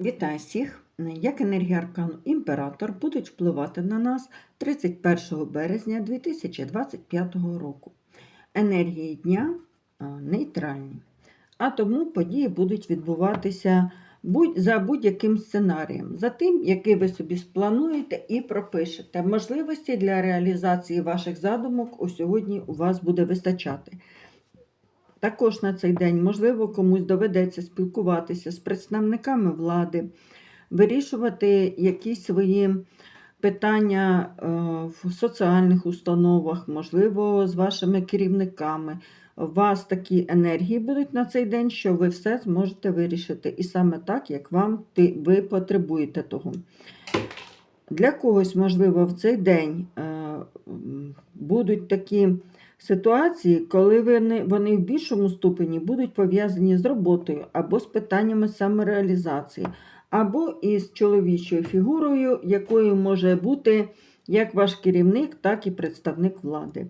Вітаю всіх! Як енергія аркану Імператор будуть впливати на нас 31 березня 2025 року. Енергії дня нейтральні, а тому події будуть відбуватися будь- за будь-яким сценарієм, за тим, який ви собі сплануєте і пропишете. Можливості для реалізації ваших задумок у сьогодні у вас буде вистачати. Також на цей день, можливо, комусь доведеться спілкуватися з представниками влади, вирішувати якісь свої питання е, в соціальних установах, можливо, з вашими керівниками. У вас такі енергії будуть на цей день, що ви все зможете вирішити. І саме так, як вам ви потребуєте того. Для когось, можливо, в цей день е, будуть такі ситуації, коли вони, в більшому ступені будуть пов'язані з роботою або з питаннями самореалізації, або із чоловічою фігурою, якою може бути як ваш керівник, так і представник влади.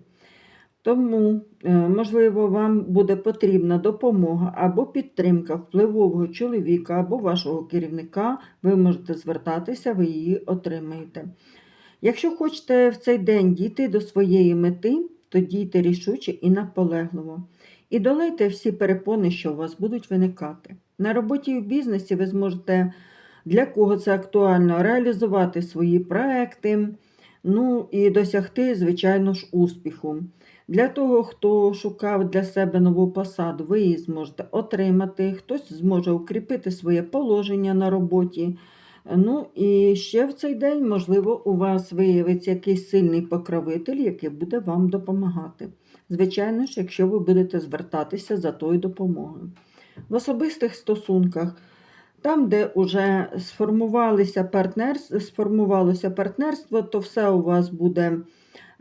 Тому, е, можливо, вам буде потрібна допомога або підтримка впливового чоловіка або вашого керівника, ви можете звертатися, ви її отримаєте. Якщо хочете в цей день дійти до своєї мети, то дійте рішуче і наполегливо. І долайте всі перепони, що у вас будуть виникати. На роботі і в бізнесі ви зможете, для кого це актуально, реалізувати свої проекти, ну і досягти, звичайно ж, успіху. Для того, хто шукав для себе нову посаду, ви її зможете отримати, хтось зможе укріпити своє положення на роботі. Ну і ще в цей день, можливо, у вас виявиться якийсь сильний покровитель, який буде вам допомагати. Звичайно ж, якщо ви будете звертатися за тою допомогою. В особистих стосунках, там, де вже сформувалися партнерс- сформувалося партнерство, то все у вас буде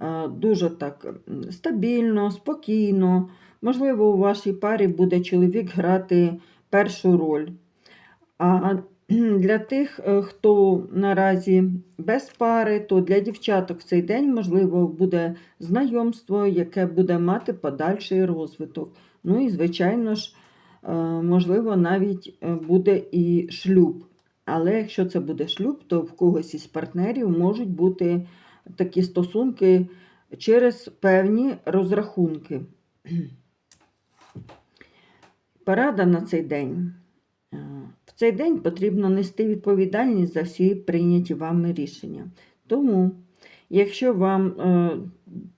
е, дуже так стабільно, спокійно. Можливо, у вашій парі буде чоловік грати першу роль. А для тих, е, хто наразі без пари, то для дівчаток в цей день, можливо, буде знайомство, яке буде мати подальший розвиток. Ну і, звичайно ж, е, можливо, навіть е, буде і шлюб. Але якщо це буде шлюб, то в когось із партнерів можуть бути такі стосунки через певні розрахунки. Порада на цей день. Цей день потрібно нести відповідальність за всі прийняті вами рішення. Тому, якщо вам е,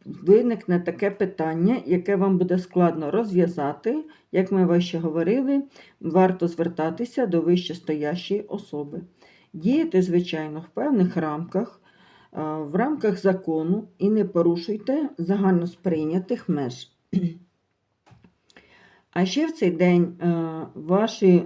виникне таке питання, яке вам буде складно розв'язати, як ми вище говорили, варто звертатися до вищестоящої особи. Діяти, звичайно, в певних рамках, е, в рамках закону і не порушуйте загально сприйнятих меж. А ще в цей день е, ваші, е,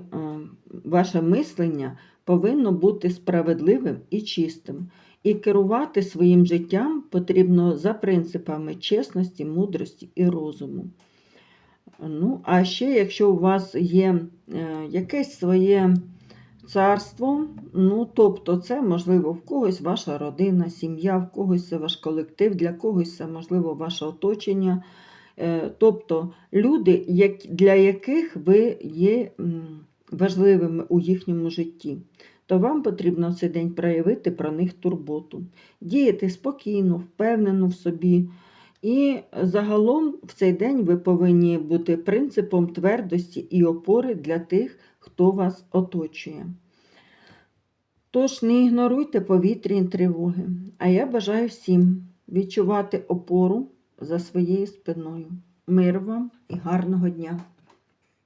ваше мислення повинно бути справедливим і чистим. І керувати своїм життям потрібно за принципами чесності, мудрості і розуму. Ну, а ще, якщо у вас є е, якесь своє царство, ну, тобто це, можливо, в когось ваша родина, сім'я, в когось це ваш колектив, для когось це, можливо, ваше оточення. Е, Тобто люди, для яких ви є важливими у їхньому житті, то вам потрібно в цей день проявити про них турботу, діяти спокійно, впевнено в собі. І загалом в цей день ви повинні бути принципом твердості і опори для тих, хто вас оточує. Тож не ігноруйте повітряні тривоги. А я бажаю всім відчувати опору за своєю спиною. Мир вам і гарного дня!